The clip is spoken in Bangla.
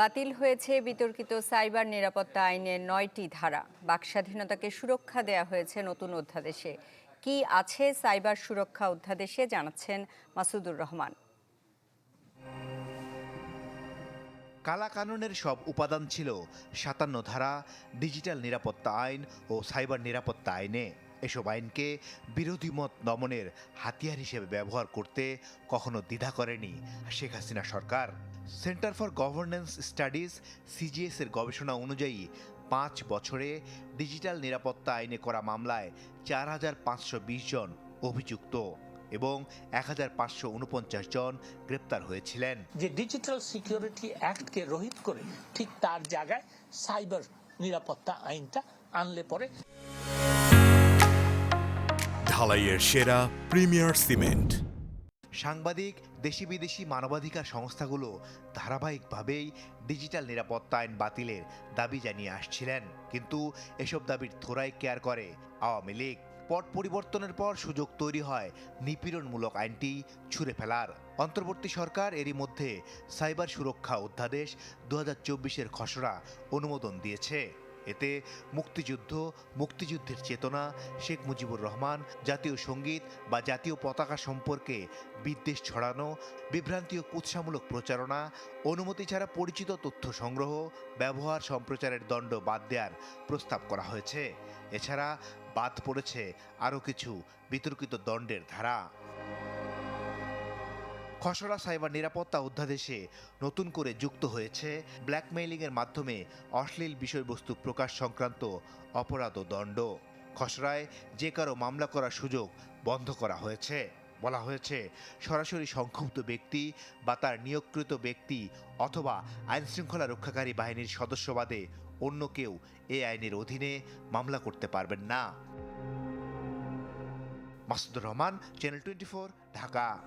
বাতিল হয়েছে বিতর্কিত সাইবার নিরাপত্তা আইনের নয়টি ধারা। বাকস্বাধীনতাকে সুরক্ষা দেয়া হয়েছে নতুন অধ্যাদেশে। কি আছে সাইবার সুরক্ষা অধ্যাদেশে জানাচ্ছেন মাসুদুর রহমান। কালা কানুনের সব উপাদান ছিল সাতান্ন ধারা, ডিজিটাল নিরাপত্তা আইন ও সাইবার নিরাপত্তা আইনে। এসব আইনকে বিরোধী মত দমনের হাতিয়ার হিসেবে ব্যবহার করতে কখনো দ্বিধা করেনি শেখ হাসিনা সরকার। Centre for governance studies CGS এর গবেষণা অনুযায়ী পাঁচ বছরে ডিজিটাল নিরাপত্তা আইনে করা মামলায় চার হাজার পাঁচশো বিশ জন অভিযুক্ত এবং এক হাজার পাঁচশো উনপঞ্চাশ জন গ্রেপ্তার হয়েছিলেন। যে ডিজিটাল সিকিউরিটি অ্যাক্টকে রহিত করে ঠিক তার জায়গায় সাইবার নিরাপত্তা আইনটা আনলে পরে ঢালাইয়ের সেরা প্রিমিয়ার সিমেন্ট। সাংবাদিক, দেশি বিদেশি মানবাধিকার সংস্থাগুলো ধারাবাহিকভাবেই ডিজিটাল নিরাপত্তা আইন বাতিলের দাবি জানিয়ে আসছিলেন। কিন্তু এসব দাবির থোড়াই কেয়ার করে আওয়ামী লীগ। পট পরিবর্তনের পর সুযোগ তৈরি হয় নিপীড়নমূলক আইনটি ছুঁড়ে ফেলার। অন্তর্বর্তী সরকার এরই মধ্যে সাইবার সুরক্ষা অধ্যাদেশ দু হাজার খসড়া অনুমোদন দিয়েছে। এতে মুক্তিযুদ্ধ, মুক্তিযুদ্ধের চেতনা, শেখ মুজিবুর রহমান, জাতীয় সংগীত বা জাতীয় পতাকা সম্পর্কে বিদ্বেষ ছড়ানো বিভ্রান্তি ও কুৎসামূলক প্রচারণা, অনুমতি ছাড়া পরিচিত তথ্য সংগ্রহ, ব্যবহার সম্প্রচারের দণ্ড বাদ দেওয়ার প্রস্তাব করা হয়েছে। এছাড়া বাদ পড়েছে আরও কিছু বিতর্কিত দণ্ডের ধারা। খসড়া সাইবার নিরাপত্তা অধ্যাদেশে নতুন করে যুক্ত হয়েছে ব্ল্যাকমেইলিংয়ের মাধ্যমে অশ্লীল বিষয়বস্তু প্রকাশ সংক্রান্ত অপরাধ ও দণ্ড। খসড়ায় যে কারও মামলা করার সুযোগ বন্ধ করা হয়েছে। বলা হয়েছে, সরাসরি সংক্ষুব্ধ ব্যক্তি বা তার নিয়োগকৃত ব্যক্তি অথবা আইনশৃঙ্খলা রক্ষাকারী বাহিনীর সদস্য বাদে অন্য কেউ এ আইনের অধীনে মামলা করতে পারবেন না। Masudur Rahman channel twenty Dhaka.